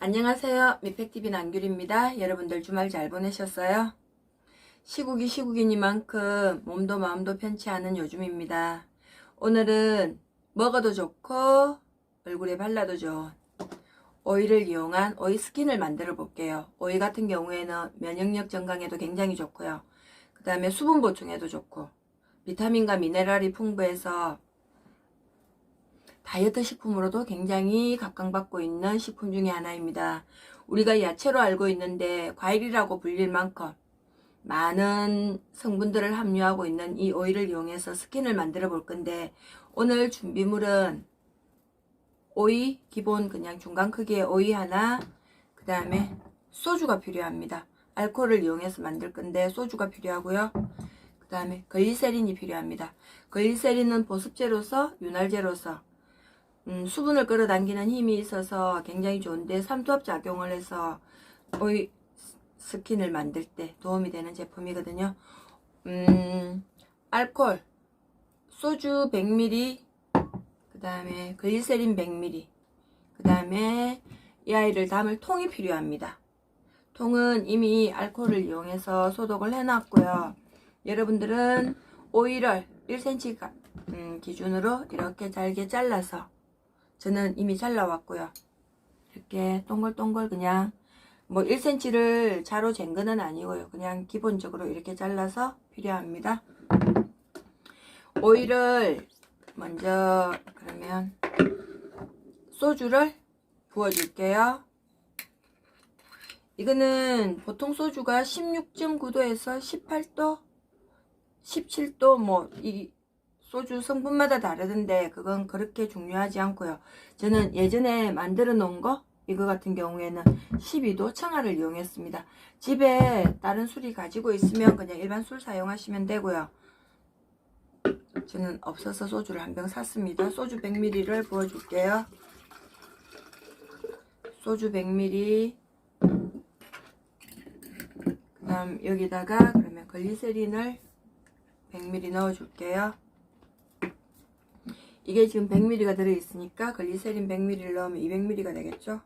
안녕하세요. 미팩TV 남규리입니다. 여러분들 주말 잘 보내셨어요? 시국이 시국이니만큼 몸도 마음도 편치 않은 요즘입니다. 오늘은 먹어도 좋고 얼굴에 발라도 좋은 오이를 이용한 오이 스킨을 만들어 볼게요. 오이 같은 경우에는 면역력 증강에도 굉장히 좋고요. 그 다음에 수분 보충에도 좋고 비타민과 미네랄이 풍부해서 다이어트 식품으로도 굉장히 각광받고 있는 식품 중에 하나입니다. 우리가 야채로 알고 있는데 과일이라고 불릴 만큼 많은 성분들을 함유하고 있는 이 오이를 이용해서 스킨을 만들어 볼 건데 오늘 준비물은 오이 기본 그냥 중간 크기의 오이 하나 그 다음에 소주가 필요합니다. 알코올을 이용해서 만들 건데 소주가 필요하고요. 그 다음에 글리세린이 필요합니다. 글리세린은 보습제로서 윤활제로서 음, 수분을 끌어당기는 힘이 있어서 굉장히 좋은데 삼투압 작용을 해서 오이 스킨을 만들 때 도움이 되는 제품이거든요. 음, 알콜, 소주 100ml, 그 다음에 글리세린 100ml, 그 다음에 이 아이를 담을 통이 필요합니다. 통은 이미 알코올을 이용해서 소독을 해놨고요. 여러분들은 오이를 1cm 음, 기준으로 이렇게 잘게 잘라서 저는 이미 잘라왔고요. 이렇게 동글동글 그냥 뭐 1cm를 자로 잰 거는 아니고요. 그냥 기본적으로 이렇게 잘라서 필요합니다. 오이를 먼저 그러면 소주를 부어줄게요. 이거는 보통 소주가 16.9도에서 18도, 17도 뭐 이 소주 성분마다 다르던데 그건 그렇게 중요하지 않고요. 저는 예전에 만들어 놓은 거 이거 같은 경우에는 12도 청아를 이용했습니다. 집에 다른 술이 가지고 있으면 그냥 일반 술 사용하시면 되고요. 저는 없어서 소주를 한 병 샀습니다. 소주 100ml를 부어줄게요. 소주 100ml 그 다음 여기다가 그러면 글리세린을 100ml 넣어줄게요. 이게 지금 100ml가 들어있으니까 글리세린 100ml를 넣으면 200ml가 되겠죠?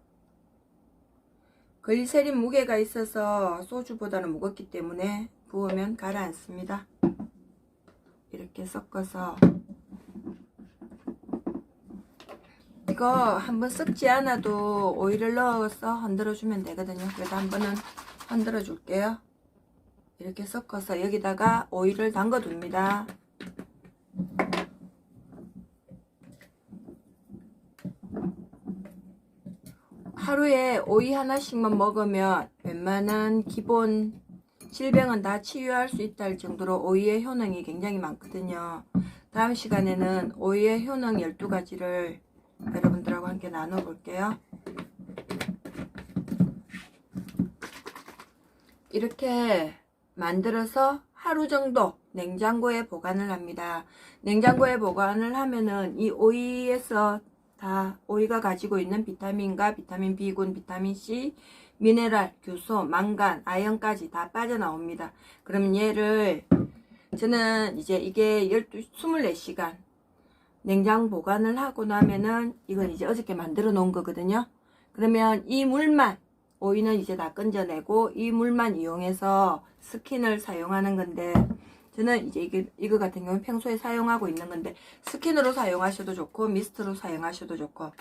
글리세린 무게가 있어서 소주보다는 무겁기 때문에 부으면 가라앉습니다. 이렇게 섞어서 이거 한번 섞지 않아도 오일을 넣어서 흔들어 주면 되거든요. 그래도 한 번은 흔들어 줄게요. 이렇게 섞어서 여기다가 오일을 담궈 둡니다. 하루에 오이 하나씩만 먹으면 웬만한 기본 질병은 다 치유할 수 있다 할 정도로 오이의 효능이 굉장히 많거든요. 다음 시간에는 오이의 효능 12가지를 여러분들하고 함께 나눠볼게요. 이렇게 만들어서 하루 정도 냉장고에 보관을 합니다. 냉장고에 보관을 하면은 이 오이에서 다 오이가 가지고 있는 비타민과 비타민 B군, 비타민 C, 미네랄, 교소, 망간, 아연까지 다 빠져나옵니다. 그러면 얘를 저는 이제 이게 12, 24시간 냉장 보관을 하고 나면은 이건 이제 어저께 만들어 놓은 거거든요. 그러면 이 물만 오이는 이제 다 건져내고 이 물만 이용해서 스킨을 사용하는 건데 저는 이제 이게, 이거 같은 경우는 평소에 사용하고 있는 건데 스킨으로 사용하셔도 좋고 미스트로 사용하셔도 좋고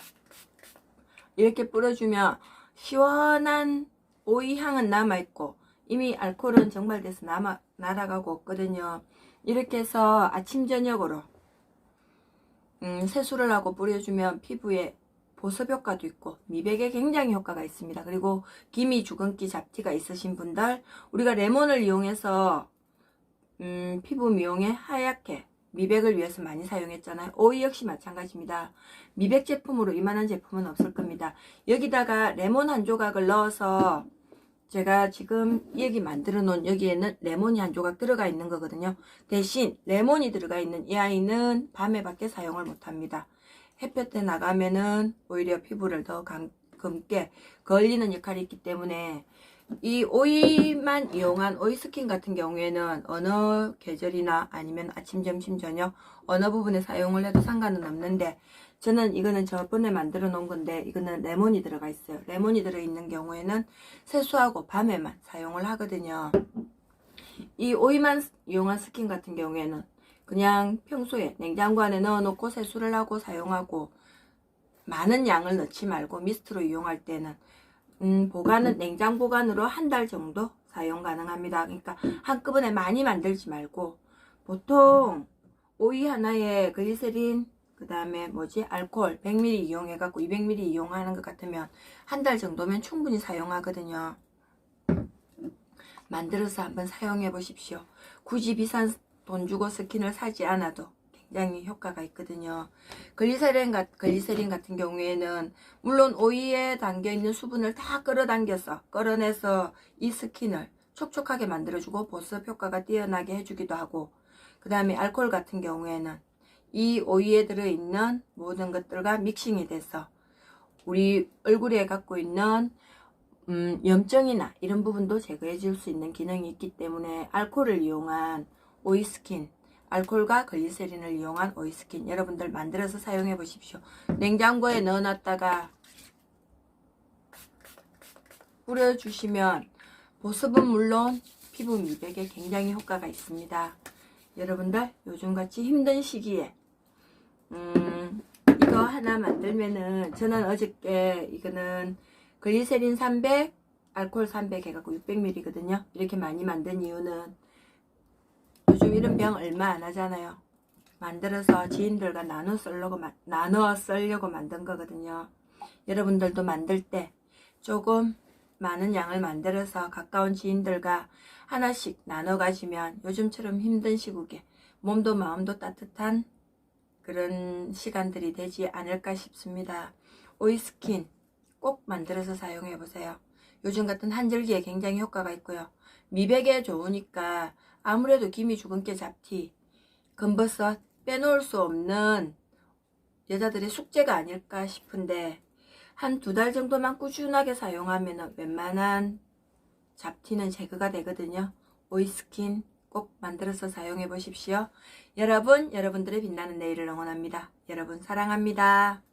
이렇게 뿌려주면 시원한 오이 향은 남아있고 이미 알코올은 정발돼서 남아, 날아가고 없거든요. 이렇게 해서 아침 저녁으로 음, 세수를 하고 뿌려주면 피부에 보습 효과도 있고 미백에 굉장히 효과가 있습니다. 그리고 기미, 주근기, 잡티가 있으신 분들 우리가 레몬을 이용해서 음, 피부 미용에 하얗게 미백을 위해서 많이 사용했잖아요. 오이 역시 마찬가지입니다. 미백 제품으로 이만한 제품은 없을 겁니다. 여기다가 레몬 한 조각을 넣어서 제가 지금 여기 만들어 놓은 여기에는 레몬이 한 조각 들어가 있는 거거든요. 대신 레몬이 들어가 있는 이 아이는 밤에 밖에 사용을 못 합니다. 햇볕에 나가면은 오히려 피부를 더 감, 검게 걸리는 역할이 있기 때문에 이 오이만 이용한 오이 스킨 같은 경우에는 어느 계절이나 아니면 아침, 점심, 저녁 어느 부분에 사용을 해도 상관은 없는데 저는 이거는 저번에 만들어 놓은 건데 이거는 레몬이 들어가 있어요. 레몬이 들어 있는 경우에는 세수하고 밤에만 사용을 하거든요. 이 오이만 이용한 스킨 같은 경우에는 그냥 평소에 냉장고 안에 넣어놓고 세수를 하고 사용하고 많은 양을 넣지 말고 미스트로 이용할 때는 음, 보관은 냉장 보관으로 한 달 정도 사용 가능합니다. 그러니까 한꺼번에 많이 만들지 말고 보통 오이 하나에 글리세린 그 다음에 뭐지 알코올 100ml 이용해 갖고 200ml 이용하는 것 같으면 한 달 정도면 충분히 사용하거든요. 만들어서 한번 사용해 보십시오. 굳이 비싼 돈 주고 스킨을 사지 않아도 굉장히 효과가 있거든요. 글리세린, 같- 글리세린 같은 경우에는 물론 오이에 담겨 있는 수분을 다 끌어당겨서 끌어내서 이 스킨을 촉촉하게 만들어주고 보습 효과가 뛰어나게 해주기도 하고 그 다음에 알코올 같은 경우에는 이 오이에 들어있는 모든 것들과 믹싱이 돼서 우리 얼굴에 갖고 있는 음, 염증이나 이런 부분도 제거해 줄 수 있는 기능이 있기 때문에 알코올을 이용한 오이 스킨, 알코올과 글리세린을 이용한 오이 스킨 여러분들 만들어서 사용해 보십시오. 냉장고에 넣어놨다가 뿌려주시면 보습은 물론 피부 미백에 굉장히 효과가 있습니다. 여러분들 요즘같이 힘든 시기에 음, 이거 하나 만들면은 저는 어저께 이거는 글리세린 300, 알코올 300 해갖고 600ml거든요. 이렇게 많이 만든 이유는 요즘 이런 병 얼마 안 하잖아요. 만들어서 지인들과 나눠 쓰려고, 마- 나눠 쓰려고 만든 거거든요. 여러분들도 만들 때 조금 많은 양을 만들어서 가까운 지인들과 하나씩 나눠 가지면 요즘처럼 힘든 시국에 몸도 마음도 따뜻한 그런 시간들이 되지 않을까 싶습니다. 오이스킨 꼭 만들어서 사용해 보세요. 요즘 같은 한절기에 굉장히 효과가 있고요. 미백에 좋으니까 아무래도 기미 주근깨 잡티, 검버섯 빼놓을 수 없는 여자들의 숙제가 아닐까 싶은데 한 두 달 정도만 꾸준하게 사용하면 웬만한 잡티는 제거가 되거든요. 오이스킨 꼭 만들어서 사용해 보십시오. 여러분, 여러분들의 빛나는 내일을 응원합니다. 여러분 사랑합니다.